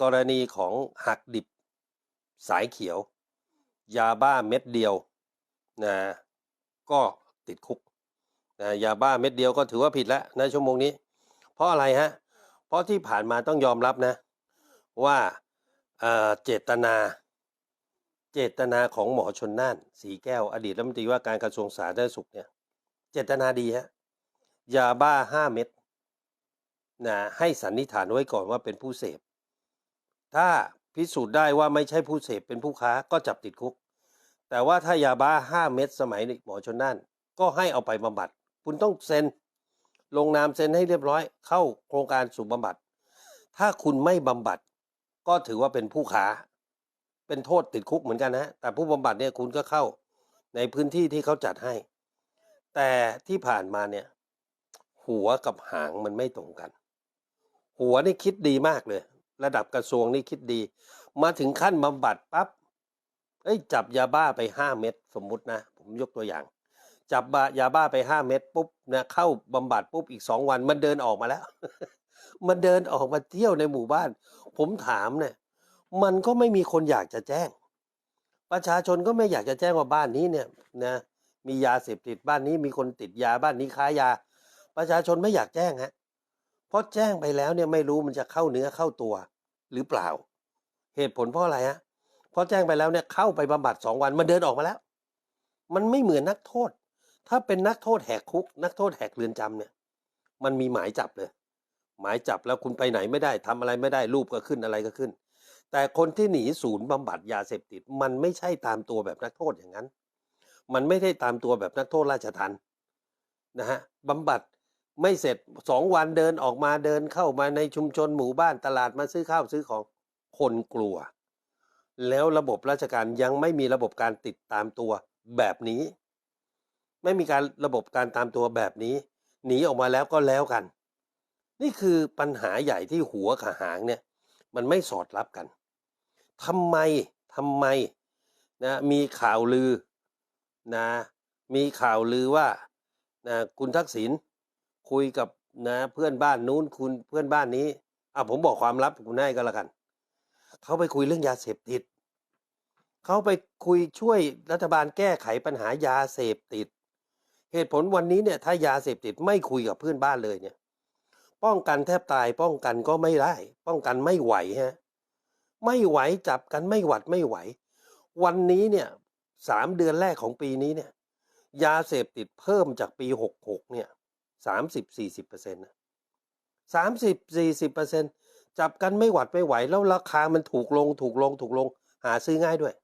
กรณีของหักดิบสายเขียว ยาบ้าเม็ดเดียวนะก็ติดคุกนะยาบ้าเม็ดเดียวก็ถือว่าผิดแล้วในชั่วโมงนี้ เพราะอะไรฮะ เพราะที่ผ่านมาต้องยอมรับนะ ว่าเเจตนา เจตนาของหมอชนน่าน สีแก้ว อดีตรัฐมนตรีว่าการกระทรวงสาธารณสุขเนี่ย เจตนาดีฮะยาบ้าห้าเม็ดนะให้สันนิษฐานไว้ก่อนว่าเป็นผู้เสพ ถ้าพิสูจน์ได้ว่าไม่ใช่ผู้เสพเป็นผู้ค้าก็จับติดคุก แต่ว่าถ้ายาบ้าห้าเม็ดสมัยหมอชนน่านก็ให้เอาไปบำบัด คุณต้องเซ็น ลงนามเซ็นให้เรียบร้อย เข้าโครงการสูบบำบัด ถ้าคุณไม่บำบัด ก็ถือว่าเป็นผู้ค้า เป็นโทษติดคุกเหมือนกันนะแต่ผู้บำบัดเนี่ยคุณก็เข้าในพื้นที่ที่เขาจัดให้ แต่ที่ผ่านมาเนี่ย หัวกับหางมันไม่ตรงกัน หัวนี่คิดดีมากเลย ระดับกระทรวงนี่คิดดี มาถึงขั้นบำบัดปั๊บเอ้ยจับยาบ้าไปห้าเม็ดสมมุตินะ ผมยกตัวอย่าง จับบายาบ้าไปห้าเม็ดปุ๊บนะเข้าบำบัดปุ๊บอีกสองวัน มันเดินออกมาแล้ว มันเดินออกมาเที่ยวในหมู่บ้าน ผมถามเนี่ยมันก็ไม่มีคนอยากจะแจ้ง ประชาชนก็ไม่อยากจะแจ้งว่าบ้านนี้เนี่ยนะมียาเสพติดบ้านนี้มีคนติดยาบ้านนี้ค้ายา ประชาชนไม่อยากแจ้งฮะ เพราะแจ้งไปแล้วเนี่ยไม่รู้มันจะเข้าเนื้อเข้าตัวหรือเปล่า เหตุผลเพราะอะไรฮะเพราะแจ้งไปแล้วเนี่ยเข้าไปบำบัดสองวันมันเดินออกมาแล้ว มันไม่เหมือนนักโทษ ถ้าเป็นนักโทษแหกคุก นักโทษแหกเรือนจำเนี่ย มันมีหมายจับเลย หมายจับแล้วคุณไปไหนไม่ได้ทำอะไรไม่ได้รูปก็ขึ้นอะไรก็ขึ้น แต่คนที่หนีศูนย์บำบัดยาเสพติด มันไม่ใช่ตามตัวแบบนักโทษอย่างนั้น มันไม่ได้ตามตัวแบบนักโทษราชทัณฑ์นะฮะบำบัด ไม่เสร็จสองวันเดินออกมาเดินเข้ามาในชุมชนหมู่บ้านตลาดมาซื้อข้าวซื้อของคนกลัว แล้วระบบราชการยังไม่มีระบบการติดตามตัวแบบนี้ ไม่มีการระบบการตามตัวแบบนี้ หนีออกมาแล้วก็แล้วกัน นี่คือปัญหาใหญ่ที่หัวกับหางเนี่ย มันไม่สอดรับกันทำไมทำไมนะมีข่าวลือนะมีข่าวลือว่านะคุณทักษิณ คุยกับนะเพื่อนบ้านนู้นคุณเพื่อนบ้านนี้อะผมบอกความลับคุณให้ก็แล้วกัน เขาไปคุยเรื่องยาเสพติด เขาไปคุยช่วยรัฐบาลแก้ไขปัญหายาเสพติด เหตุผลวันนี้เนี่ยถ้ายาเสพติดไม่คุยกับเพื่อนบ้านเลยเนี่ย ป้องกันแทบตายป้องกันก็ไม่ได้ ป้องกันไม่ไหวฮะไม่ไหวจับกันไม่หวัดไม่ไหว วันนี้เนี่ยสามเดือนแรกของปีนี้เนี่ย ยาเสพติดเพิ่มจากปีหกหกเนี่ย สามสิบสี่สิบเปอร์เซ็นต์สามสิบสี่สิบเปอร์เซ็นต์จับกันไม่หวัดไม่ไหว แล้วราคามันถูกลงถูกลงถูกลง หาซื้อง่ายด้วย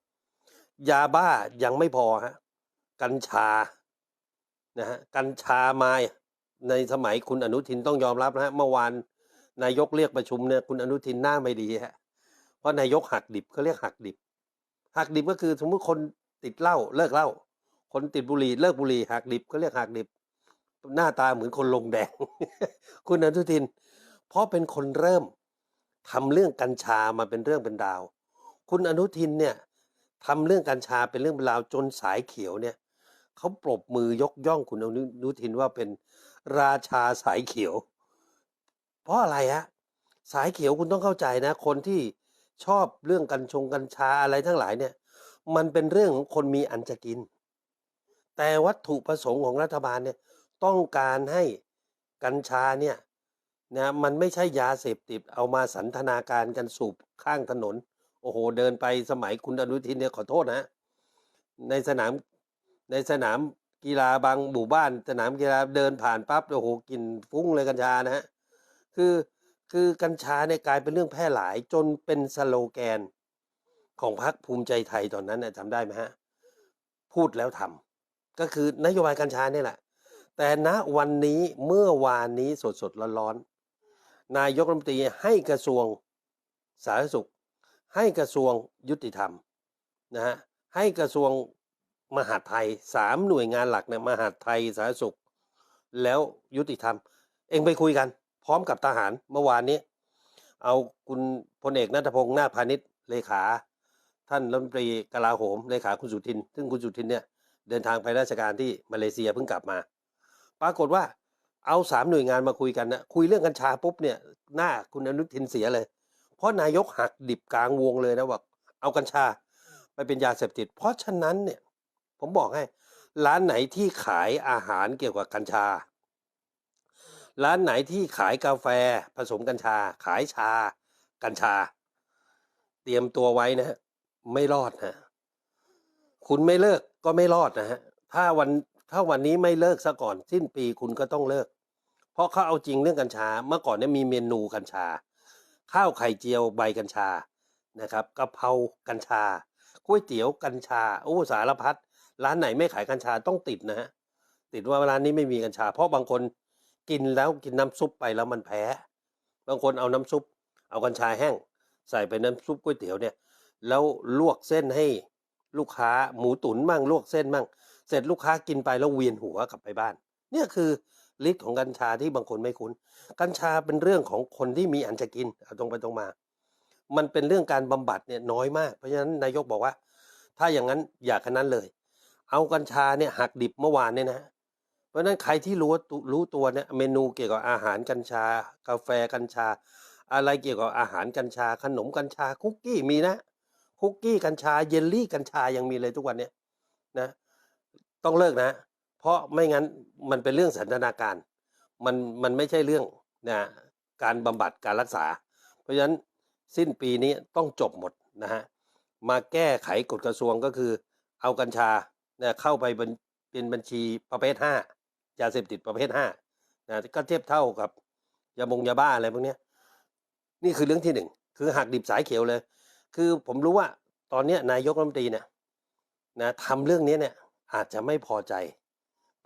ยาบ้ายังไม่พอฮะกัญชานะฮะกัญชามาในสมัยคุณอนุทินต้องยอมรับนะฮะเมื่อวานนายกเรียกประชุมเนี่ยคุณอนุทินหน้าไม่ดีฮะเพราะนายกหักดิบเขาเรียกหักดิบ หักดิบก็คือสมมติคนติดเหล้าเลิกเหล้าคนติดบุหรี่เลิกบุหรี่หักดิบเขาเรียกหักดิบ หน้าตาเหมือนคนลงแดง คุณอนุทิน เพราะเป็นคนเริ่มทำเรื่องกัญชามาเป็นเรื่องเป็นราว คุณอนุทินเนี่ยทำเรื่องกัญชาเป็นเรื่องเป็นราวจนสายเขียวเนี่ยเขาปรบมือยกย่องคุณอนุทินว่าเป็นราชาสายเขียว เพราะอะไรฮะสายเขียวคุณต้องเข้าใจนะ คนที่ชอบเรื่องกัญชงกัญชาอะไรทั้งหลายเนี่ย มันเป็นเรื่องของคนมีอันจะกิน แต่วัตถุประสงค์ของรัฐบาลเนี่ย ต้องการให้กัญชาเนี่ยนะมันไม่ใช่ยาเสพติดเอามาสันทนาการกันสูบข้างถนน โอ้โห เดินไปสมัยคุณอนุทินเนี่ยขอโทษนะ ในสนามในสนามกีฬาบางหมู่บ้าน สนามกีฬาเดินผ่านปั๊บโอ้โหกลินฟุ้งเลยกัญชานะฮะคือคือกัญชาเนี่ยกลายเป็นเรื่องแพร่หลายจนเป็นสโลแกนของพรรคภูมิใจไทยตอนนั้นนะจำได้ไหมฮะพูดแล้วทำก็คือนโยบายกัญชาเนี่ยแหละ แต่ณวันนี้เมื่อวานนี้สดสดๆร้อนๆนายกรัฐมนตรีให้กระทรวงสาธารณสุข ให้กระทรวงยุติธรรมนะฮะให้กระทรวงมหาดไทยสามหน่วยงานหลักเนี่ยมหาดไทยสาธารณสุข แล้วยุติธรรม เองไปคุยกัน พร้อมกับทหารเมื่อวานนี้ เอาคุณพลเอกนัทพงษ์นาพาณิชย์เลขา ท่านรัฐมนตรีกลาโหมเลขาคุณสุทิน ซึ่งคุณสุทินเนี่ยเดินทางไปราชการที่มาเลเซียเพิ่งกลับมา ปรากฏว่าเอาสามหน่วยงานมาคุยกันนะคุยเรื่องกัญชาปุ๊บเนี่ยหน้าคุณอนุทินเสียเลย เพราะนายกหักดิบกลางวงเลยนะว่าเอากัญชาไปเป็นยาเสพติด เพราะฉะนั้นเนี่ยผมบอกให้ ร้านไหนที่ขายอาหารเกี่ยวกับกัญชา ร้านไหนที่ขายกาแฟผสมกัญชา ขายชา กัญชา เตรียมตัวไว้นะฮะไม่รอดนะคุณไม่เลิกก็ไม่รอดนะฮะถ้าวัน ถ้าวันนี้ไม่เลิกซะก่อน สิ้นปีคุณก็ต้องเลิก เพราะเขาเอาจริงเรื่องกัญชา เมื่อก่อนเนี่ยมีเมนูกัญชา ข้าวไข่เจียวใบกัญชานะครับกะเพรากัญชาก๋วยเตี๋ยวกัญชาโอ้สารพัดร้านไหนไม่ขายกัญชาต้องติดนะฮะติดว่าร้านนี้ไม่มีกัญชา เพราะบางคนกินแล้วกินน้ำซุปไปแล้วมันแพ้ บางคนเอาน้ำซุป เอากัญชาแห้ง ใส่ไปน้ำซุปก๋วยเตี๋ยวเนี่ย แล้วลวกเส้นให้ลูกค้าหมูตุ๋นมั่งลวกเส้นมั่ง เสร็จลูกค้ากินไปแล้วเวียนหัวกลับไปบ้าน เนี่ยคือฤทธิ์ของกัญชาที่บางคนไม่คุ้น กัญชาเป็นเรื่องของคนที่มีอันจะกินเอาตรงไปตรงมา มันเป็นเรื่องการบำบัดเนี่ยน้อยมาก เพราะฉะนั้นนายกบอกว่า ถ้าอย่างนั้นอย่าขนาดนั้นเลย เอากัญชาเนี่ยหักดิบเมื่อวานเนี่ยนะ เพราะฉะนั้นใครที่รู้ว่ารู้ตัวเนี่ยเมนูเกี่ยวกับอาหารกัญชา กาแฟกัญชา อะไรเกี่ยวกับอาหารกัญชา ขนมกัญชาคุกกี้มีนะ คุกกี้กัญชาเยลลี่กัญชายังมีเลยทุกวันเนี้ยนะ ต้องเลิกนะ เพราะไม่งั้นมันเป็นเรื่องสันทนาการ มันมันไม่ใช่เรื่องนะการบำบัดการรักษา เพราะฉะนั้นสิ้นปีนี้ต้องจบหมดนะฮะมาแก้ไขกฎกระทรวงก็คือ เอากัญชาเนี่ยเข้าไปเป็นบัญชีประเภทห้ายาเสพติดประเภทห้านะก็เทียบเท่ากับยาบงยาบ้าอะไรพวกนี้นี่คือเรื่องที่หนึ่งคือหักดิบสายเขียวเลย คือผมรู้ว่าตอนนี้นายกรัฐมนตรีเนี่ยนะทำเรื่องนี้เนี่ย อาจจะไม่พอใจ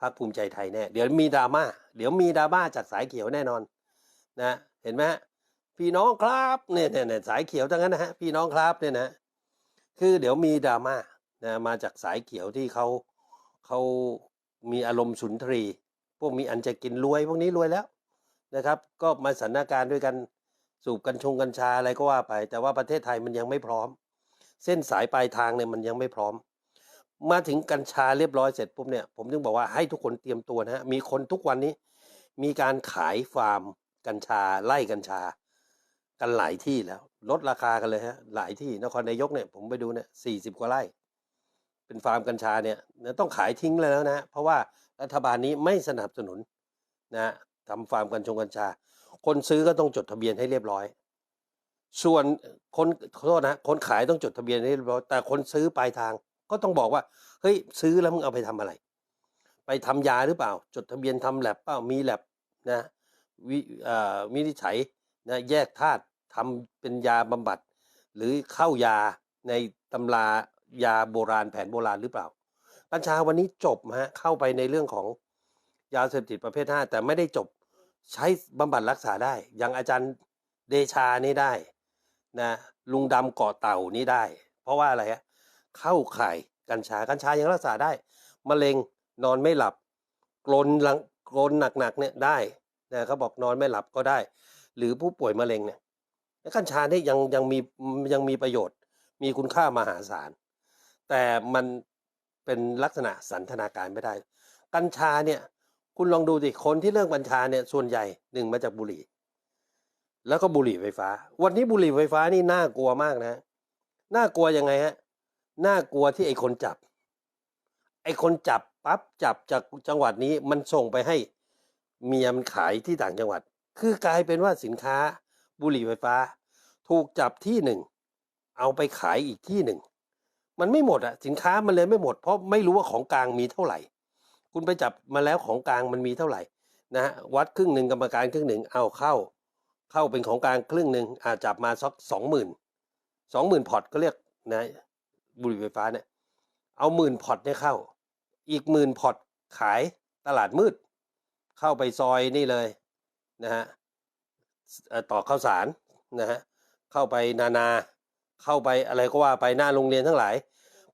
พรรคภูมิใจไทยแน่เดี๋ยวมีดราม่าเดี๋ยวมีดราม่าจากสายเขียวแน่นอนนะเห็นไหมพี่น้องครับเนี่ยเนี่ยเนี่ยสายเขียวทั้งนั้นนะฮะพี่น้องครับเนี่ยนะคือเดี๋ยวมีดราม่านะมาจากสายเขียวที่เขาเขามีอารมณ์สุนทรี พวกมีอันจะกินรวยพวกนี้รวยแล้วนะครับ ก็มาสันนการณ์ด้วยกันสูบกัญชงกัญชาอะไรก็ว่าไป แต่ว่าประเทศไทยมันยังไม่พร้อม เส้นสายปลายทางเนี่ยมันยังไม่พร้อม มาถึงกัญชาเรียบร้อยเสร็จปุ๊บเนี่ยผมถึงบอกว่าให้ทุกคนเตรียมตัวนะฮะมีคนทุกวันนี้ มีการขายฟาร์ม กัญชาไล่กัญชา กันหลายที่แล้ว ลดราคากันเลยฮะหลายที่นครนายกเนี่ยผมไปดูเนี่ยสี่สิบกว่าไร่ เป็นฟาร์มกัญชาเนี่ยต้องขายทิ้งเลยแล้วนะเพราะว่ารัฐบาลนี้ไม่สนับสนุนนะทำฟาร์มกัญชงกัญชา คนซื้อก็ต้องจดทะเบียนให้เรียบร้อย ส่วนคนขอโทษนะคนขายต้องจดทะเบียนให้เรียบร้อยแต่คนซื้อปลายทาง ก็ต้องบอกว่าเฮ้ยซื้อแล้วมึงเอาไปทำอะไร ไปทำยาหรือเปล่า จดทะเบียนทำแลบเปล่ามีแลบนะวิอ่อวินิจฉัยนะแยกธาตุทำเป็นยาบำบัด หรือเข้ายาในตำรายาโบราณแผนโบราณหรือเปล่า กัญชาวันนี้จบฮะเข้าไปในเรื่องของยาเสพติดประเภทห้าแต่ไม่ได้จบใช้บำบัดรักษาได้ อย่างอาจารย์เดชานี่ได้นะลุงดำเกาะเต่านี่ได้ เพราะว่าอะไรฮะ เข้าข่ายกัญชากัญชายังรักษาได้มะเร็งนอนไม่หลับกรนหลังกรนหนักๆเนี่ยได้นะเขาบอกนอนไม่หลับก็ได้ หรือผู้ป่วยมะเร็งเนี่ยกัญชาเนี่ยยังยังมียังมีประโยชน์ มีคุณค่ามหาศาล แต่มันเป็นลักษณะสันทนาการไม่ได้ กัญชาเนี่ยคุณลองดูสิคนที่เลิกกัญชาเนี่ยส่วนใหญ่หนึ่งมาจากบุหรี่ แล้วก็บุหรี่ไฟฟ้า วันนี้บุหรี่ไฟฟ้านี่น่ากลัวมากนะน่ากลัวยังไงฮะ น่ากลัวที่ไอ้คนจับ ไอ้คนจับปั๊บจับจากจังหวัดนี้มันส่งไปให้เมียมันขายที่ต่างจังหวัด คือกลายเป็นว่าสินค้าบุหรี่ไฟฟ้า ถูกจับที่หนึ่ง เอาไปขายอีกที่หนึ่ง มันไม่หมดอะสินค้ามันเลยไม่หมด เพราะไม่รู้ว่าของกลางมีเท่าไหร่ คุณไปจับมาแล้วของกลางมันมีเท่าไหร่นะฮะวัดครึ่งหนึ่งกรรมการครึ่งหนึ่งเอาเข้า เข้าเป็นของกลางครึ่งหนึ่งอาจับมาสักสองหมื่นสองหมื่นพอร์ตก็เรียกนะ บุหรี่ไฟฟ้าเนี่ย เอาหมื่นพอตเนี่ยเข้า อีกหมื่นพอตขายตลาดมืด เข้าไปซอยนี่เลยนะฮะต่อข้าวสารนะฮะเข้าไปนานา เข้าไปอะไรก็ว่าไปหน้าโรงเรียนทั้งหลาย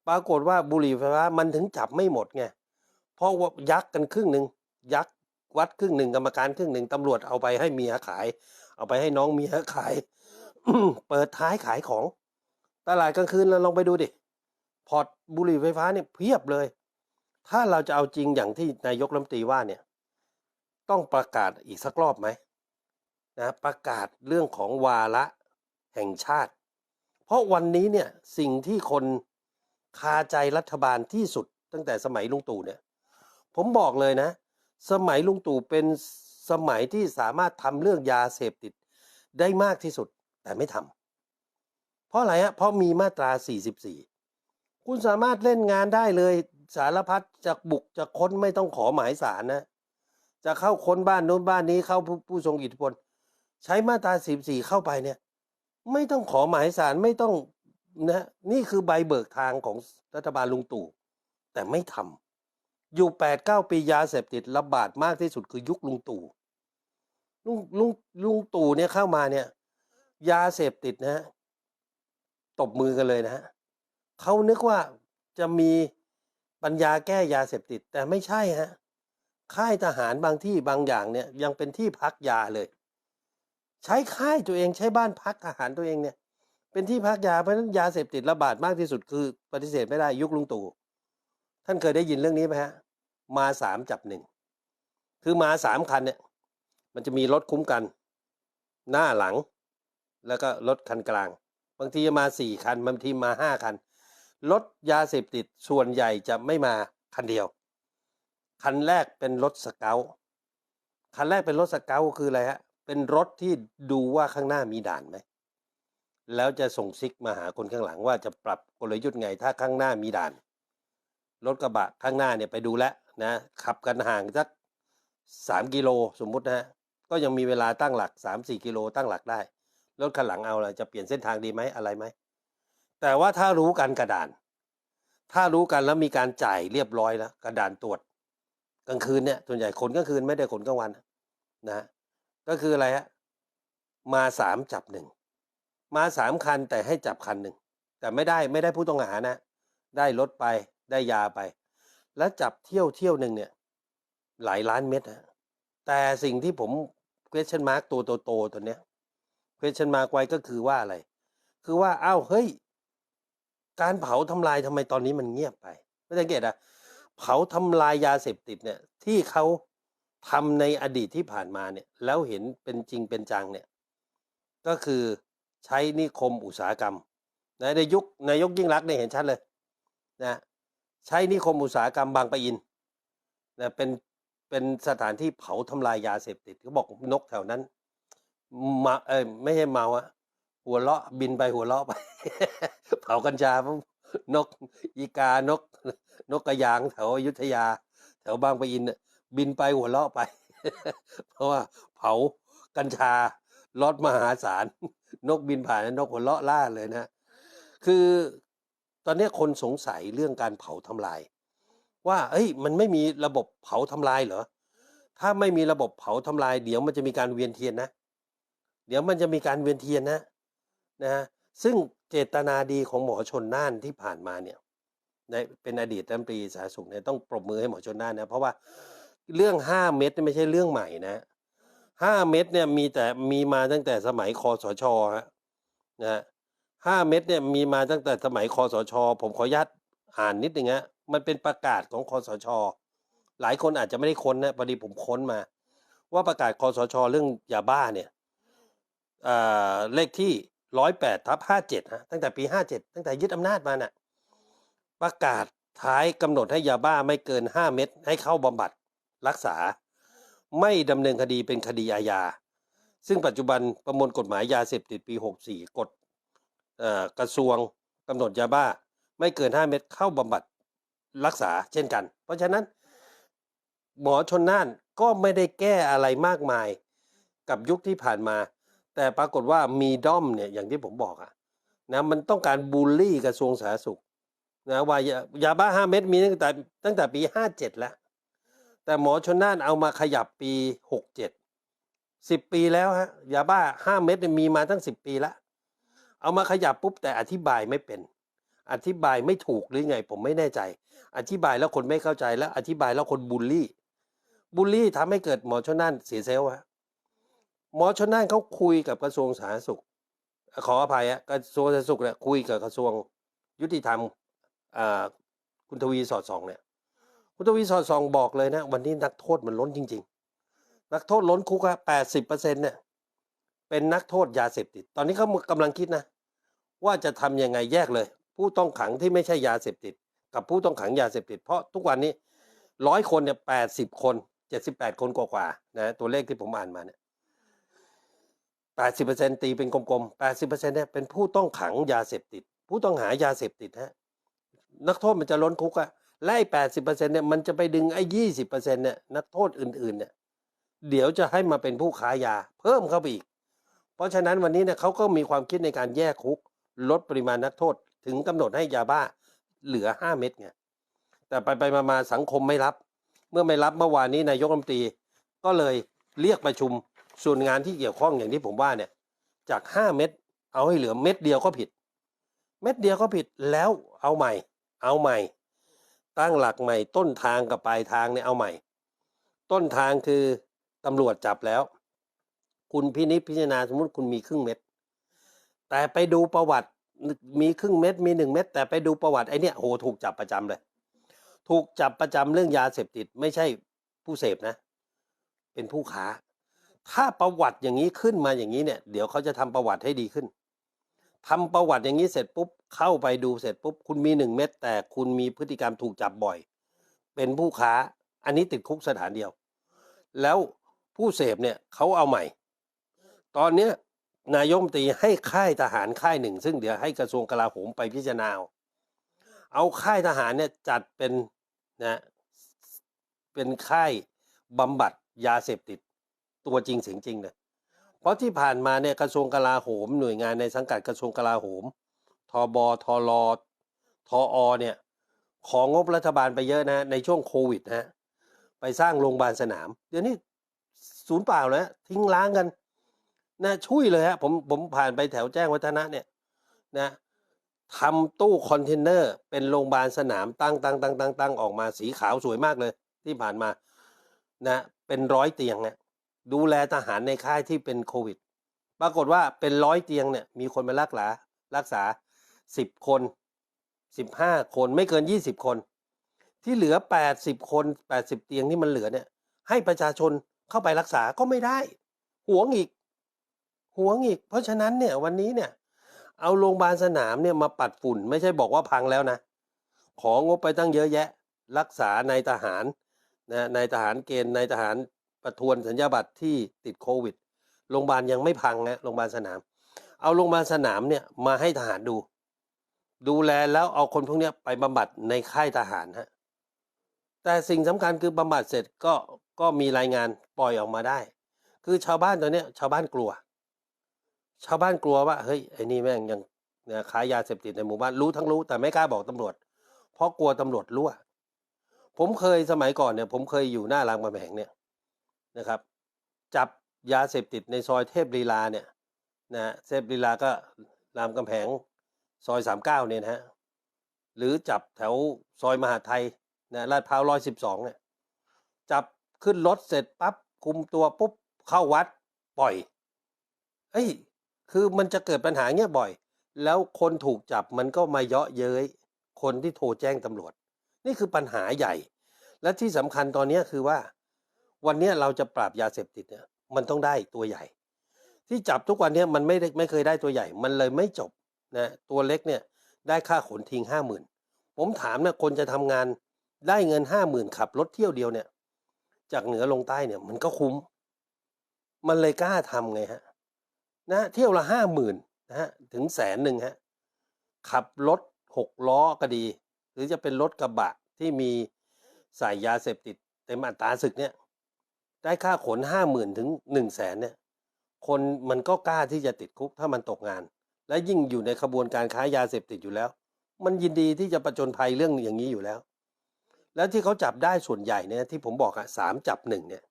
ปรากฏว่าบุหรี่ไฟฟ้ามันถึงจับไม่หมดไงเพราะว่ายักกันครึ่งหนึ่งยักวัดครึ่งหนึ่งกรรมการครึ่งหนึ่งตำรวจเอาไปให้เมียขาย เอาไปให้น้องเมียขาย เปิดท้ายขายของ ตลาดกลางคืนเราลองไปดูดิ พอร์ตบุหรี่ไฟฟ้าเนี่ยเพียบเลย ถ้าเราจะเอาจริงอย่างที่นายกรัฐมนตรีว่าเนี่ย ต้องประกาศอีกสักรอบไหมนะประกาศเรื่องของวาระแห่งชาติ เพราะวันนี้เนี่ยสิ่งที่คนคาใจรัฐบาลที่สุด ตั้งแต่สมัยลุงตู่เนี่ย ผมบอกเลยนะ สมัยลุงตู่เป็นสมัยที่สามารถทำเรื่องยาเสพติดได้มากที่สุดแต่ไม่ทำเพราะอะไรฮะเพราะมีมาตรา 44 คุณสามารถเล่นงานได้เลยสารพัดจะบุกจะค้นไม่ต้องขอหมายสารนะ จะเข้าค้นบ้านโน้นบ้านนี้เข้าผู้ผู้ทรงอิทธิพล ใช้มาตรา44เข้าไปเนี่ย ไม่ต้องขอหมายสารไม่ต้องนะนี่คือใบเบิกทางของรัฐบาลลุงตู่ แต่ไม่ทำอยู่8 9ปียาเสพติดระบาดมากที่สุดคือยุคลุงตู่ลุงลุงลุงตู่เนี่ยเข้ามาเนี่ย ยาเสพติดนะฮะตบมือกันเลยนะฮะ เขานึกว่าจะมีปัญญาแก้ยาเสพติด แต่ไม่ใช่ฮะค่ายทหารบางที่บางอย่างเนี่ยยังเป็นที่พักยาเลย ใช้ค่ายตัวเองใช้บ้านพักทหารตัวเองเนี่ย เป็นที่พักยาเพราะฉะนั้นยาเสพติดระบาดมากที่สุดคือ ปฏิเสธไม่ได้ยุคลุงตู่ท่านเคยได้ยินเรื่องนี้ไหมฮะ มาสามจับหนึ่งคือมาสามคันเนี่ย มันจะมีรถคุ้มกัน หน้าหลัง แล้วก็รถคันกลาง บางทีมาสี่คันบางทีมาห้าคัน รถยาเสพติดส่วนใหญ่จะไม่มาคันเดียว คันแรกเป็นรถสเกลคันแรกเป็นรถสเกลคืออะไรฮะ เป็นรถที่ดูว่าข้างหน้ามีด่านไหม แล้วจะส่งซิกมาหาคนข้างหลังว่าจะปรับกลยุทธ์ไงถ้าข้างหน้ามีด่าน รถกระบะข้างหน้าเนี่ยไปดูแลนะขับกันห่างสักสามกิโลสมมุตินะฮะ ก็ยังมีเวลาตั้งหลักสามสี่กิโลตั้งหลักได้ รถคันหลังเอาละจะเปลี่ยนเส้นทางดีไหมอะไรไหม แต่ว่าถ้ารู้กันกระดาน ถ้ารู้กันแล้วมีการจ่ายเรียบร้อยแล้วกระดานตรวจกลางคืนเนี่ยส่วนใหญ่ขนกลางคืนไม่ได้ขนกลางวันนะก็คืออะไรฮะมาสามจับหนึ่งมาสามคันแต่ให้จับคันหนึ่งแต่ไม่ได้ไม่ได้ผู้ต้องหานะ ได้รถไปได้ยาไป แล้วจับเที่ยวเที่ยวหนึ่งเนี่ย หลายล้านเม็ดฮะแต่สิ่งที่ผม question mark ตัวโตๆตัวเนี้ย question mark ไว้ก็คือว่าอะไร คือว่าอ้าวเฮ้ย การเผาทำลายทำไมตอนนี้มันเงียบไปไม่สังเกตอะเผาทำลายยาเสพติดเนี่ยที่เขาทำในอดีตที่ผ่านมาเนี่ยแล้วเห็นเป็นจริงเป็นจังเนี่ยก็คือใช้นิคมอุตสาหกรรมนะในยุคนายกยิ่งรักษณ์เนี่ยเห็นชัดเลยนะใช้นิคมอุตสาหกรรมบางปะอินนะเป็นเป็นสถานที่เผาทำลายยาเสพติดเขาบอกนกแถวนั้นมาเอ้ไม่ใช่เมาอะ หัวเราะบินไปหัวเราะไป เผากัญชาปุ๊บนก อีกานก นกกระยางแถวอยุธยา แถวบางปะอินน่ะบินไปหัวเราะไป เพราะว่าเผากัญชาลดมหาศาล นกบินผ่านนกหัวเราะล่าเลยนะ คือตอนนี้คนสงสัยเรื่องการเผาทำลาย ว่า เอ้ย มันไม่มีระบบเผาทำลายเหรอ ถ้าไม่มีระบบเผาทำลาย เดี๋ยวมันจะมีการเวียนเทียนนะ เดี๋ยวมันจะมีการเวียนเทียนนะ นะฮะซึ่งเจตนาดีของหมอชนน่านที่ผ่านมาเนี่ยในเป็นอดีตรัฐมนตรีสาธารณสุขเนี่ยต้องปรบมือให้หมอชนน่านนะเพราะว่าเรื่องห้าเม็ดไม่ใช่เรื่องใหม่นะห้าเม็ดเนี่ยมีแต่มีมาตั้งแต่สมัยคอสชฮะนะฮะห้าเม็ดเนี่ยมีมาตั้งแต่สมัยคอสช ผมขออนุญาตอ่านนิดนึงฮะมันเป็นประกาศของคอสช หลายคนอาจจะไม่ได้ค้นนะพอดีผมค้นมา ว่าประกาศคอสช เรื่องยาบ้าเนี่ยเเลขที่ ร้อยแปดทับห้าเจ็ดฮะตั้งแต่ปีห้าเจ็ดตั้งแต่ยึดอำนาจมาน่ะประกาศท้ายกำหนดให้ยาบ้าไม่เกินห้าเม็ดให้เข้าบำบัดรักษา ไม่ดำเนินคดีเป็นคดีอาญา ซึ่งปัจจุบันประมวลกฎหมายยาเสพติดปี64กฎเอ่อกระทรวงกำหนดยาบ้า ไม่เกิน5เม็ดเข้าบำบัดรักษาเช่นกัน เพราะฉะนั้นหมอชนน่านก็ไม่ได้แก้อะไรมากมายกับยุคที่ผ่านมา แต่ปรากฏว่ามีด้อมเนี่ยอย่างที่ผมบอกอะนะมันต้องการบูลลี่กระทรวงสาธารณสุขนะว่ายายาบ้าห้าเม็ดมีตั้งแต่ตั้งแต่ปีห้าเจ็ดแล้ว แต่หมอชนน่านเอามาขยับปีหกเจ็ดสิบปีแล้วฮะยาบ้าห้าเม็ดมีมาตั้งสิบปีล้วเอามาขยับปุ๊บแต่อธิบายไม่เป็น อธิบายไม่ถูกหรือไง ผมไม่แน่ใจ อธิบายแล้วคนไม่เข้าใจแล้ว อธิบายแล้วคนบูลลี่บูลลี่ทำให้เกิดหมอชนน่านเสียเซลล์ฮะ หมอชนน่านเขาคุยกับกระทรวงสาธารณสุข ขออภัยอะกระทรวงสาธารณสุขเนี่ยคุยกับกระทรวงยุติธรรมคุณทวีสอดส่องเนี่ยคุณทวีสอดส่องบอกเลยนะ วันนี้นักโทษมันล้นจริง ๆ นักโทษล้นคุกอะแปดสิบเปอร์เซ็นต์เนี่ยเเป็นนักโทษยาเสพติด ตอนนี้เขากำลังคิดนะ ว่าจะทำยังไงแยกเลย ผู้ต้องขังที่ไม่ใช่ยาเสพติด กับผู้ต้องขังยาเสพติด เพราะทุกวันนี้ร้อยคนเนี่ยแปดสิบคนเจ็ดสิบแปดคนกว่าๆนะตัวเลขที่ผมอ่านมาเนี่ย แปดสิบเปอร์เซ็นตีเป็นกลมๆแปดสิบเปอร์เซ็นเนี่ยเป็นผู้ต้องขังยาเสพติด ผู้ต้องหายาเสพติดฮะนักโทษมันจะล้นคุกอะและไอ้แปดสิบเปอร์เซ็นเนี่ยมันจะไปดึงไอ้ยี่สิบเปอร์เซ็นเนี่ยนักโทษอื่นๆเนี่ยเดี๋ยวจะให้มาเป็นผู้ค้ายา เพิ่มเข้าไปอีก เพราะฉะนั้นวันนี้เนี่ยเขาก็มีความคิดในการแยกคุก ลดปริมาณนักโทษ ถึงกำหนดให้ยาบ้าเหลือห้าเม็ดไงแต่ไปไปมามาสังคมไม่รับ เมื่อไม่รับเมื่อวานนี้นายกรัฐมนตรีก็เลยเรียกประชุม ส่วนงานที่เกี่ยวข้องอย่างที่ผมว่าเนี่ย จากห้าเม็ดเอาให้เหลือเม็ดเดียวก็ผิด เม็ดเดียวก็ผิดแล้วเอาใหม่ เอาใหม่ ตั้งหลักใหม่ต้นทางกับปลายทางเนี่ยเอาใหม่ ต้นทางคือตำรวจจับแล้ว คุณพินิจพิจารณาสมมติคุณมีครึ่งเม็ด แต่ไปดูประวัติมีครึ่งเม็ดมีหนึ่งเม็ดแต่ไปดูประวัติไอ้เนี่ยโหถูกจับประจำเลย ถูกจับประจำเรื่องยาเสพติด ไม่ใช่ผู้เสพนะ เป็นผู้ค้า ถ้าประวัติอย่างนี้ขึ้นมาอย่างนี้เนี่ย เดี๋ยวเขาจะทำประวัติให้ดีขึ้นทำประวัติอย่างนี้เสร็จปุ๊บเข้าไปดูเสร็จปุ๊บคุณมีหนึ่งเม็ดแต่คุณมีพฤติกรรมถูกจับบ่อย เป็นผู้ค้าอันนี้ติดคุกสถานเดียว แล้วผู้เสพเนี่ยเขาเอาใหม่ ตอนเนี้ยนายมตีให้ค่ายทหารค่ายหนึ่ง ซึ่งเดี๋ยวให้กระทรวงกลาโหมไปพิจารณาเอาเอาค่ายทหารเนี่ยจัดเป็นนะเป็นค่ายบำบัดยาเสพติด ตัวจริงเสียงจริงเลยเพราะที่ผ่านมาเนี่ยกระทรวงกลาโหม หน่วยงานในสังกัดกระทรวงกลาโหมทบทรทอเนี่ยของงบรัฐบาลไปเยอะนะในช่วงโควิดนะไปสร้างโรงพยาบาลสนาม เดี๋ยวนี้ศูนย์เปล่าแล้วทิ้งล้างกันนะช่วยเลยฮะผมผมผ่านไปแถวแจ้งวัฒนะเนี่ยนะทำตู้คอนเทนเนอร์ เป็นโรงพยาบาลสนามตั้งตั้งตั้งตั้งตั้งออกมาสีขาวสวยมากเลย ที่ผ่านมานะเป็นร้อยเตียงเนี่ย ดูแลทหารในค่ายที่เป็นโควิด ปรากฏว่าเป็นร้อยเตียงเนี่ยมีคนมารักษารักษาสิบคนสิบห้าคนไม่เกินยี่สิบคน ที่เหลือแปดสิบคนแปดสิบเตียงที่มันเหลือเนี่ย ให้ประชาชนเข้าไปรักษาก็ไม่ได้หวงอีกหวงอีก เพราะฉะนั้นเนี่ยวันนี้เนี่ย เอาโรงพยาบาลสนามเนี่ยมาปัดฝุ่น ไม่ใช่บอกว่าพังแล้วนะ ของงบไปตั้งเยอะแยะ รักษาในทหารนะในทหารเกณฑ์ในทหาร ประทวนสัญญาบัตรที่ติดโควิดโรงพยาบาลยังไม่พังนะโรงพยาบาลสนาม เอาโรงพยาบาลสนามเนี่ยมาให้ทหารดู ดูแลแล้วเอาคนพวกนี้ไปบำบัดในค่ายทหารฮะแต่สิ่งสำคัญคือบำบัดเสร็จก็ก็มีรายงานปล่อยออกมาได้ คือชาวบ้านตอนเนี้ยชาวบ้านกลัว ชาวบ้านกลัวว่าเฮ้ยไอ้นี่แม่งยังเนี่ยขายยาเสพติดในหมู่บ้านรู้ทั้งรู้ แต่ไม่กล้าบอกตำรวจ เพราะกลัวตำรวจรั่วผมเคยสมัยก่อนเนี่ย ผมเคยอยู่หน้ารามคำแหงเนี่ย นะครับ จับยาเสพติดในซอยเทพลีลาเนี่ยนะเทพลีลาก็รามคำแหงซอยสามเก้าเนี่ยนะฮะหรือจับแถวซอยมหาไทยนะลาดพร้าวร้อยสิบสองเนี่ยจับขึ้นรถเสร็จปั๊บคุมตัวปุ๊บเข้าวัดปล่อยเฮ้ยคือมันจะเกิดปัญหาเงี้ยบ่อย แล้วคนถูกจับมันก็มาเยาะเย้ยคนที่โทรแจ้งตำรวจ นี่คือปัญหาใหญ่ และที่สำคัญตอนนี้คือว่า วันนี้เราจะปราบยาเสพติดเนี่ยมันต้องได้ตัวใหญ่ ที่จับทุกวันนี้มันไม่ได้ไม่เคยได้ตัวใหญ่ มันเลยไม่จบนะตัวเล็กเนี่ยได้ค่าขนทิ้งห้าหมื่นผมถามนะคนจะทำงานได้เงินห้าหมื่นขับรถเที่ยวเดียวเนี่ยจากเหนือลงใต้เนี่ยมันก็คุ้ม มันเลยกล้าทำไงฮะนะเที่ยวละห้าหมื่นนะฮะถึงแสนหนึ่งฮะขับรถหกล้อก็ดี หรือจะเป็นรถกระบะที่มีใส่ยาเสพติดเต็มอัตราศึกเนี่ย ได้ค่าขนห้าหมื่นถึงหนึ่งแสนเนี่ย คนมันก็กล้าที่จะติดคุกถ้ามันตกงาน และยิ่งอยู่ในขบวนการค้ายาเสพติดอยู่แล้ว มันยินดีที่จะประจนภัยเรื่องอย่างนี้อยู่แล้ว แล้วที่เขาจับได้ส่วนใหญ่เนี่ยที่ผมบอกอะสามจับหนึ่งเนี่ย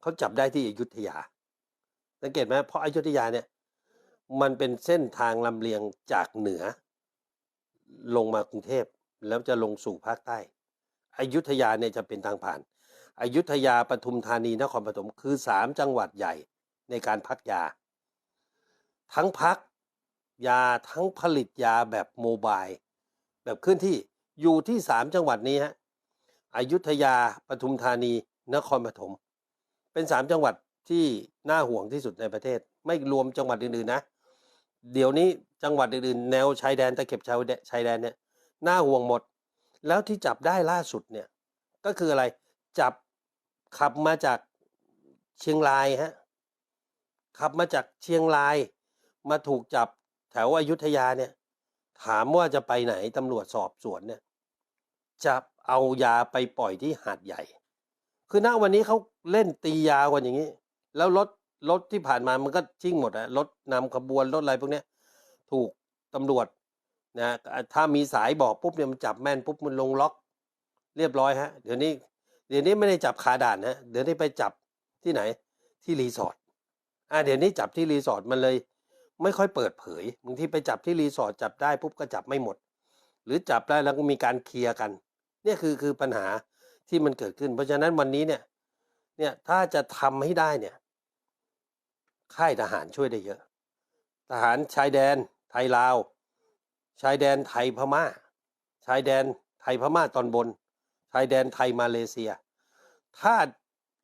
เขาจับได้ที่อยุธยา สังเกตไหมเพราะอยุธยาเนี่ย มันเป็นเส้นทางลำเลียงจากเหนือ ลงมากรุงเทพแล้วจะลงสู่ภาคใต้อยุธยาเนี่ยจะเป็นทางผ่าน อยุธยาปทุมธานีนครปฐมคือสามจังหวัดใหญ่ในการพักยา ทั้งพักยาทั้งผลิตยาแบบโมบาย แบบเคลื่อนที่อยู่ที่สามจังหวัดนี้ฮะอยุธยาปทุมธานีนครปฐมเป็นสามจังหวัดที่น่าห่วงที่สุดในประเทศ ไม่รวมจังหวัดอื่นๆนะ เดี๋ยวนี้จังหวัดอื่นๆ แนวชายแดนตะเข็บชายแดนชายแดนเนี่ยน่าห่วงหมด แล้วที่จับได้ล่าสุดเนี่ยก็คืออะไรจับ ขับมาจากเชียงรายฮะขับมาจากเชียงราย มาถูกจับแถวอยุธยาเนี่ย ถามว่าจะไปไหนตำรวจสอบสวนเนี่ย จะเอายาไปปล่อยที่หาดใหญ่ คือณวันนี้เขาเล่นตียากันอย่างนี้ แล้วรถรถที่ผ่านมามันก็ชิ่งหมดอะรถนำขบวนรถอะไรพวกเนี้ย ถูกตำรวจนะถ้ามีสายบอกปุ๊บเนี่ยมันจับแม่นปุ๊บมันลงล็อก เรียบร้อยฮะ เดี๋ยวนี้ เดี๋ยวนี้ไม่ได้จับคาด่านนะเดี๋ยวนี้ไปจับที่ไหนที่รีสอร์ทอ่าเดี๋ยวนี้จับที่รีสอร์ทมันเลย ไม่ค่อยเปิดเผยบางทีไปจับที่รีสอร์ทจับได้ปุ๊บก็จับไม่หมด หรือจับได้แล้วก็มีการเคลียร์กันเนี่ยคือคือปัญหาที่มันเกิดขึ้น เพราะฉะนั้นวันนี้เนี่ยเนี่ยถ้าจะทำให้ได้เนี่ยค่ายทหารช่วยได้เยอะ ทหารชายแดนไทยลาว ชายแดนไทยพม่า ชายแดนไทยพม่าตอนบนายแดนไทยมาเลเซีย ถ้า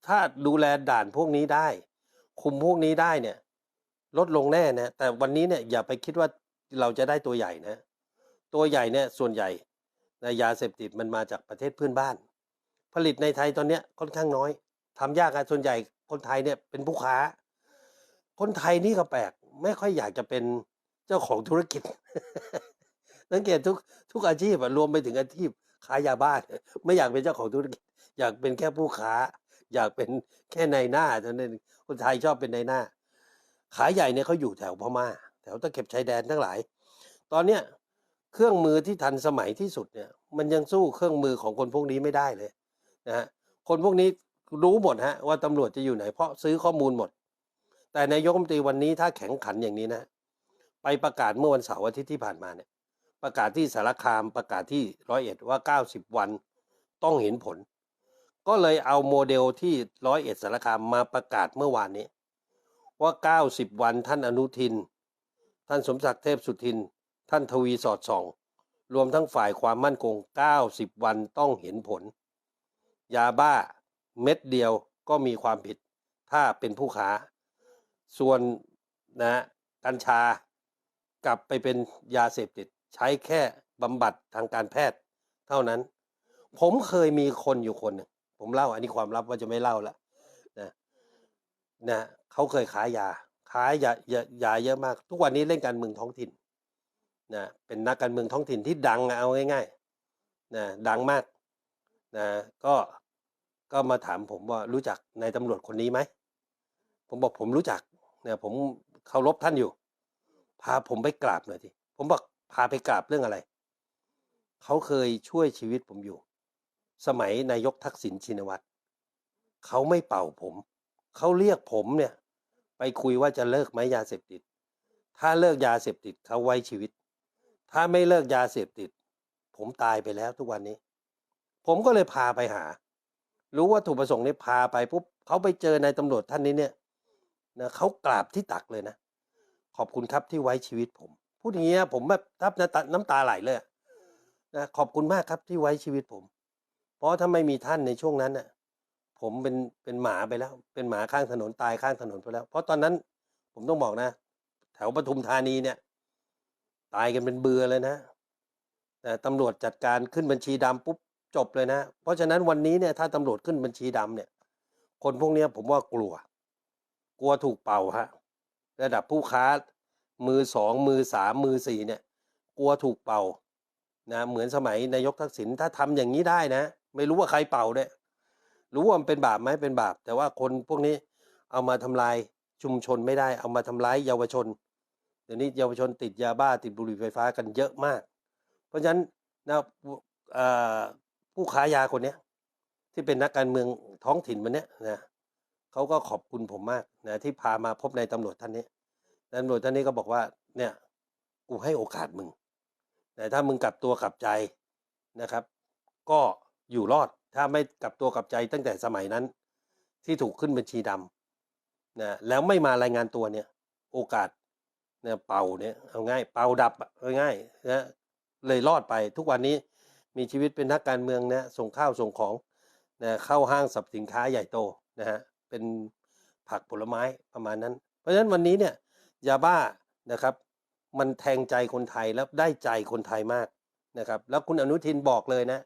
ถ้าดูแลด่านพวกนี้ได้ คุมพวกนี้ได้เนี่ย ลดลงแน่นะแต่วันนี้เนี่ยอย่าไปคิดว่าเราจะได้ตัวใหญ่นะ ตัวใหญ่เนี่ยส่วนใหญ่ในยาเสพติดมันมาจากประเทศเพื่อนบ้าน ผลิตในไทยตอนเนี้ยค่อนข้างน้อยทำยากอะส่วนใหญ่คนไทยเนี่ยเป็นผู้ค้า คนไทยนี่ก็แปลกไม่ค่อยอยากจะเป็นเจ้าของธุรกิจสังเกตทุกทุกอาชีพอะรวมไปถึงอาชีพ ขายยาบ้าไม่อยากเป็นเจ้าของธุรกิจ อยากเป็นแค่ผู้ค้า อยากเป็นแค่นายหน้าเท่านั้นคนไทยชอบเป็นนายหน้า ขายใหญ่เนี่ยเขาอยู่แถวพม่า แถวตะเข็บชายแดนทั้งหลาย ตอนเนี้ยเครื่องมือที่ทันสมัยที่สุดเนี่ย มันยังสู้เครื่องมือของคนพวกนี้ไม่ได้เลยนะฮะคนพวกนี้รู้หมดฮะว่าตำรวจจะอยู่ไหนเพราะซื้อข้อมูลหมด แต่นายกรัฐมนตรีวันนี้ถ้าแข็งขันอย่างนี้นะ ไปประกาศเมื่อวันเสาร์อาทิตย์ที่ผ่านมาเนี่ย ประกาศที่สารคามประกาศที่ร้อยเอ็ดว่า 90 วันต้องเห็นผล ก็เลยเอาโมเดลที่ร้อยเอ็ดสารคามมาประกาศเมื่อวานนี้ ว่า 90 วันท่านอนุทิน ท่านสมศักดิ์เทพสุทิน ท่านทวีสอดส่อง รวมทั้งฝ่ายความมั่นคง 90 วันต้องเห็นผล ยาบ้าเม็ดเดียวก็มีความผิด ถ้าเป็นผู้ค้า ส่วนนะกัญชากลับไปเป็นยาเสพติด ใช้แค่บำบัดทางการแพทย์เท่านั้น ผมเคยมีคนอยู่คนหนึ่งผมเล่าอันนี้ความลับว่าจะไม่เล่าละนะนะเขาเคยขายยาขายยายายาเยอะมาก ทุกวันนี้เล่นการเมืองท้องถิ่นนะเป็นนักการเมืองท้องถิ่นที่ดังเอาง่ายๆนะดังมากนะก็ก็มาถามผมว่ารู้จักนายตำรวจคนนี้ไหมผมบอกผมรู้จักเนี่ยผมเคารพท่านอยู่ พาผมไปกราบหน่อยทีผมบอก พาไปกราบเรื่องอะไร เขาเคยช่วยชีวิตผมอยู่ สมัยนายกทักษิณชินวัตรเขาไม่เป่าผม เขาเรียกผมเนี่ย ไปคุยว่าจะเลิกไหมยาเสพติด ถ้าเลิกยาเสพติดเขาไว้ชีวิต ถ้าไม่เลิกยาเสพติด ผมตายไปแล้วทุกวันนี้ ผมก็เลยพาไปหา รู้ว่าถูกประสงค์นี้พาไปปุ๊บเขาไปเจอนายตำรวจท่านนี้เนี่ยนะเขากราบที่ตักเลยนะ ขอบคุณครับที่ไว้ชีวิตผม พูดอย่างเงี้ยผมแบบทับน้ำตาน้ำตาไหลเลยนะขอบคุณมากครับที่ไว้ชีวิตผม เพราะถ้าไม่มีท่านในช่วงนั้นน่ะ ผมเป็นเป็นหมาไปแล้ว เป็นหมาข้างถนนตายข้างถนนไปแล้ว เพราะตอนนั้น ผมต้องบอกนะ แถวปทุมธานีเนี่ย ตายกันเป็นเบือเลยนะแต่ตำรวจจัดการขึ้นบัญชีดำปุ๊บจบเลยนะ เพราะฉะนั้นวันนี้เนี่ยถ้าตำรวจขึ้นบัญชีดำเนี่ย คนพวกนี้ผมว่ากลัว กลัวถูกเป่าฮะ ระดับผู้ค้า มือสองมือสามมือสี่เนี่ยกลัวถูกเป่านะเหมือนสมัยนายกทักษิณถ้าทำอย่างนี้ได้นะ ไม่รู้ว่าใครเป่าเนี่ยรู้ว่ามันเป็นบาปไหมเป็นบาป แต่ว่าคนพวกนี้เอามาทำลายชุมชนไม่ได้ เอามาทำร้ายเยาวชนเดี๋ยวนี้เยาวชนติดยาบ้าติดบุหรี่ไฟฟ้ากันเยอะมาก เพราะฉะนั้นนะผู้ค้ายาคนนี้ที่เป็นนักการเมืองท้องถิ่นมันเนี้ยนะเขาก็ขอบคุณผมมากนะที่พามาพบในตำรวจท่านนี้ ตำรวจท่านนี้ก็บอกว่า เนี่ย กูให้โอกาสมึงแต่ถ้ามึงกลับตัวกลับใจนะครับ ก็อยู่รอดถ้าไม่กลับตัวกลับใจตั้งแต่สมัยนั้น ที่ถูกขึ้นบัญชีดำนะแล้วไม่มารายงานตัวเนี่ย โอกาสเนี่ยเป่าเนี่ยเอาง่าย เป่าดับเอาง่ายนะเลยรอดไปทุกวันนี้มีชีวิตเป็นนักการเมืองนะส่งข้าวส่งของนะเข้าห้างสรรพสินค้าใหญ่โตนะฮะเป็นผักผลไม้ประมาณนั้น เพราะฉะนั้นวันนี้เนี่ย ยาบ้านะครับ มันแทงใจคนไทยแล้วได้ใจคนไทยมากนะครับ แล้วคุณอนุทินบอกเลยนะ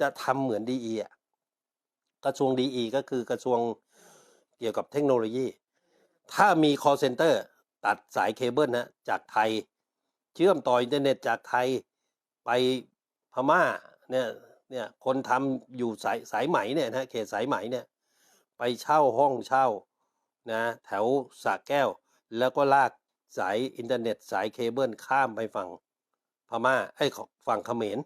จะทำเหมือนดีอะกระทรวงดีก็คือกระทรวงเกี่ยวกับเทคโนโลยี ถ้ามี call center ตัดสายเคเบิลนะจากไทย เชื่อมต่ออินเทอร์เน็ตจากไทยไปพม่าเนี่ยเนี่ยคนทำอยู่สายสายไหมเนี่ยนะเขตสายไหมเนี่ยไปเช่าห้องเช่านะแถวสระแก้ว แล้วก็ลากสายอินเทอร์เน็ตสายเคเบิลข้ามไปฝั่งพม่าไอ้ฝั่งเขมร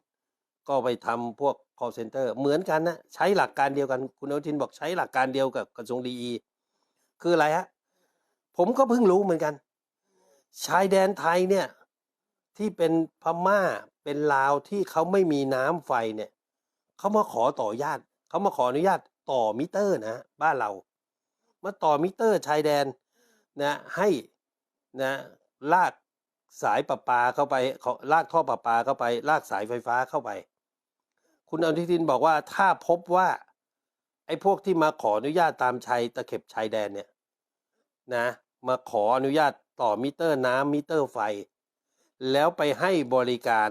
ก็ไปทำพวก call center เหมือนกันนะใช้หลักการเดียวกันคุณอนุทินบอกใช้หลักการเดียวกับกระทรวงดีคืออะไรฮะผมก็เพิ่งรู้เหมือนกัน ชายแดนไทยเนี่ยที่เป็นพม่าเป็นลาวที่เขาไม่มีน้ำไฟเนี่ยเขามาขอต่อญาตเขามาขออนุญาตต่อมิเตอร์นะบ้านเรา มาต่อมิเตอร์ชายแดน นะให้นะลากสายประปาเข้าไปขอลากท่อประปาเข้าไป ลากสายไฟฟ้าเข้าไป คุณอนุทินบอกว่าถ้าพบว่าไอ้พวกที่มาขออนุญาตตามชายตะเข็บชายแดนเนี่ยนะมาขออนุญาตต่อมิเตอร์น้ำมิเตอร์ไฟ แล้วไปให้บริการ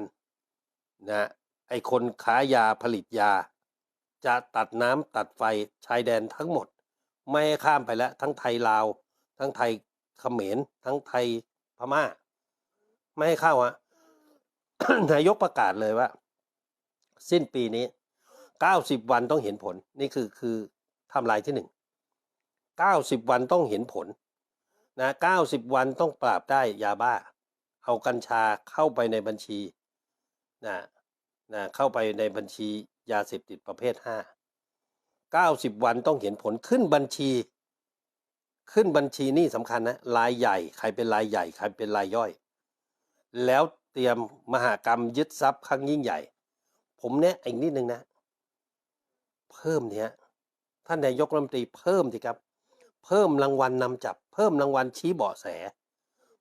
นะไอคนค้ายยาผลิตยา จะตัดน้ำตัดไฟชายแดนทั้งหมด ไม่ข้ามไปแล้วทั้งไทยลาว ทั้งไทยเขมรทั้งไทยพม่า ไม่ให้เข้าอะนายกประกาศเลยว่า สิ้นปีนี้90วันต้องเห็นผล นี่คือคือไทำลายที่หนึ่ง90วันต้องเห็นผลนะ90วันต้องปราบได้ยาบ้า เอากัญชาเข้าไปในบัญชีนะนะเข้าไปในบัญชียาเสพติดประเภท5 90วันต้องเห็นผลขึ้นบัญชี ขึ้นบัญชีนี่สำคัญนะรายใหญ่ ใครเป็นรายใหญ่ ใครเป็นรายย่อย แล้วเตรียมมหากรรมยึดทรัพย์ครั้งยิ่งใหญ่ ผมเนี่ยอีกนิดนึงนะ เพิ่มเนี่ยท่านนายกรัฐมนตรีเพิ่มสิครับ เพิ่มรางวัลนำจับ เพิ่มรางวัลชี้เบาะแส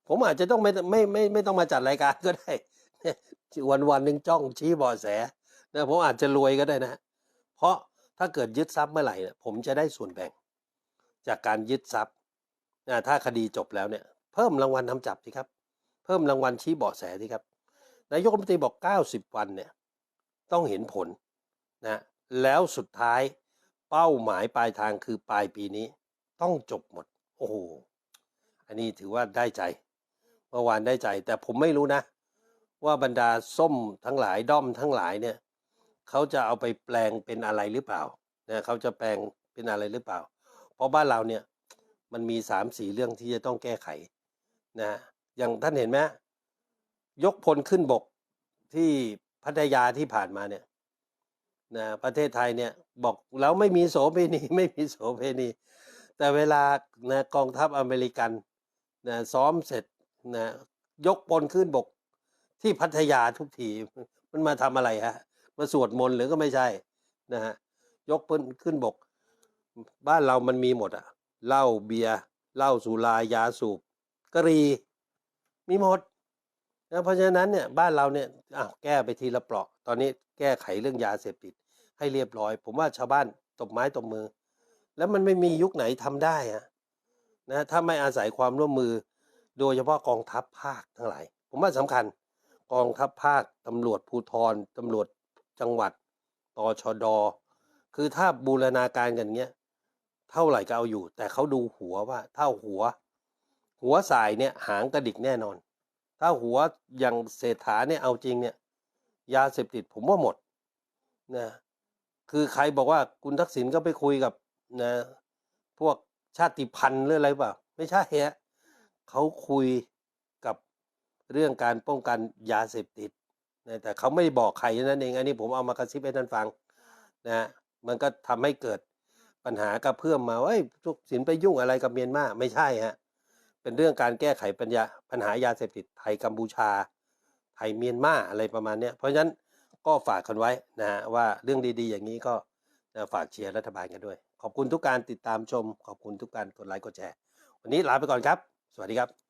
ผมอาจจะต้องไม่ไม่ไม่ไม่ต้องมาจัดรายการก็ได้วันวันหนึ่งจ้องชี้เบาะแสนะผมอาจจะรวยก็ได้นะ เพราะถ้าเกิดยึดทรัพย์เมื่อไหร่ผมจะได้ส่วนแบ่ง จากการยึดทรัพย์นะถ้าคดีจบแล้วเนี่ยเพิ่มรางวัลนำจับสิครับ เพิ่มรางวัลชี้เบาะแสสิครับนายกรัฐมนตรีบอก 90 วันเนี่ยต้องเห็นผลนะแล้วสุดท้ายเป้าหมายปลายทางคือปลายปีนี้ ต้องจบหมด โอ้โหอันนี้ถือว่าได้ใจเมื่อวานได้ใจ แต่ผมไม่รู้นะ ว่าบรรดาส้มทั้งหลายด้อมทั้งหลายเนี่ยเขาจะเอาไปแปลงเป็นอะไรหรือเปล่านะเขาจะแปลงเป็นอะไรหรือเปล่า เพราะบ้านเราเนี่ยมันมีสามสี่เรื่องที่จะต้องแก้ไขนะอย่างท่านเห็นไหมยกพลขึ้นบกที่พัทยาที่ผ่านมาเนี่ยนะประเทศไทยเนี่ยบอกแล้วไม่มีโสเพณีไม่มีโสเพณี แต่เวลานะกองทัพอเมริกันนะซ้อมเสร็จนะยกพลขึ้นบกที่พัทยาทุกทีมันมาทำอะไรฮะมาสวดมนต์หรือก็ไม่ใช่นะฮะยกพลขึ้นบก บ้านเรามันมีหมดอะเหล้าเบียร์เหล้าสุรายาสูบกะรีมีหมดนะเพราะฉะนั้นเนี่ยบ้านเราเนี่ยอ้าวแก้ไปทีละเปราะ ตอนนี้แก้ไขเรื่องยาเสพติด ให้เรียบร้อย ผมว่าชาวบ้านตบไม้ตบมือ แล้วมันไม่มียุคไหนทำได้อะนะถ้าไม่อาศัยความร่วมมือ โดยเฉพาะกองทัพภาคทั้งหลาย ผมว่าสำคัญกองทัพภาคตำรวจภูธรตำรวจจังหวัดตชด คือถ้าบูรณาการกันเงี้ย เท่าไหร่ก็เอาอยู่ แต่เขาดูหัวว่าเท่าหัว หัวสายเนี่ยหางกระดิกแน่นอน ถ้าหัวอย่างเศรษฐาเนี่ยเอาจริงเนี่ย ยาเสพติดผมว่าหมดนะคือใครบอกว่าคุณทักษิณก็ไปคุยกับนะพวกชาติพันธุ์หรืออะไรเปล่า ไม่ใช่ฮะเขาคุยกับเรื่องการป้องกันยาเสพติดนะแต่เขาไม่บอกใครนั่นเอง อันนี้ผมเอามากระซิบให้ท่านฟังนะมันก็ทำให้เกิด ปัญหากระเพื่อมมาว่าทุกสินไปยุ่งอะไรกับเมียนมาไม่ใช่ฮะเป็นเรื่องการแก้ไขปัญญาปัญหายาเสพติดไทยกัมพูชา ไทยเมียนมาอะไรประมาณเนี้ยเพราะฉะนั้นก็ฝากกันไว้นะฮะว่าเรื่องดีๆ อย่างนี้ก็ฝากเชียร์รัฐบาลกันด้วย ขอบคุณทุกการติดตามชม ขอบคุณทุกการกดไลค์กดแชร์ วันนี้ลาไปก่อนครับ สวัสดีครับ